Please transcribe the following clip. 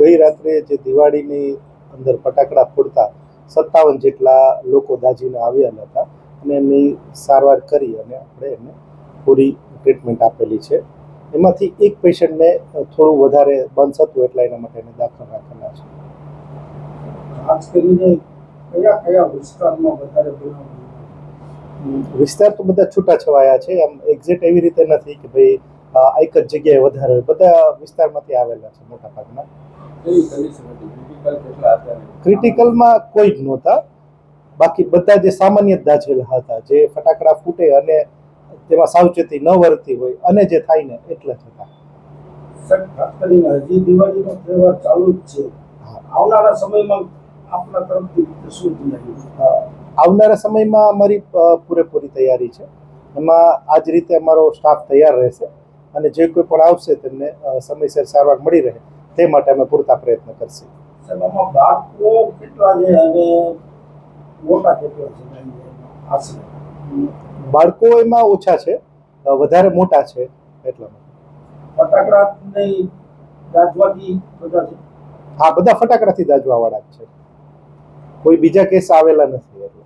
ગઈ રાત્રે જે દિવાળીની અંદર ફટાકડા ફોડતા સત્તાવન જેટલા લોકો દાજીને આવ્યા હતા અને એમની સારવાર કરી અને આપણે એમને પૂરી ટ્રીટમેન્ટ આપેલી છે. એમાંથી એક પેશન્ટને થોડું વધારે બંધ હતું એટલે એના માટે એને દાખલ રાખેલા છે. ખાસ કરીને કયા કયા વિસ્તારમાં વધારે વિસ્તાર તો બધા છૂટાછવાયા છે. આમ એક્ઝેક્ટ એવી રીતે નથી કે ભાઈ એક જ જગ્યાએ વધારે. બધા વિસ્તારમાંથી આવેલા છે મોટા ભાગના. ક્રિટિકલમાં કોઈ જ નહોતા. બાકી બધા જે સામાન્ય દાઝેલા હતા જે ફટાકડા ફૂટે અને તેમાં સાવચેતી ન વર્તી હોય અને જે થાય ને એટલે જ હતા. હજી દિવાળીનો તહેવાર ચાલુ જ છે. આવનારા સમયમાં તરફથી શું આવનારા સમયમાં અમારી પૂરેપૂરી તૈયારી છે. એમાં આ જ રીતે અમારો સ્ટાફ તૈયાર રહેશે. અને જે કોઈ પણ આવશે તેમને સમયસર સારવાર મળી રહે તે માટે અમે પૂરતા પ્રયત્ન કરશું. બાળકો એમાં ઓછા છે વધારે મોટા છે એટલા માટે હા બધા ફટાકડાથી દાજવા વાળા જ છે. કોઈ બીજા કેસ આવેલા નથી એટલે.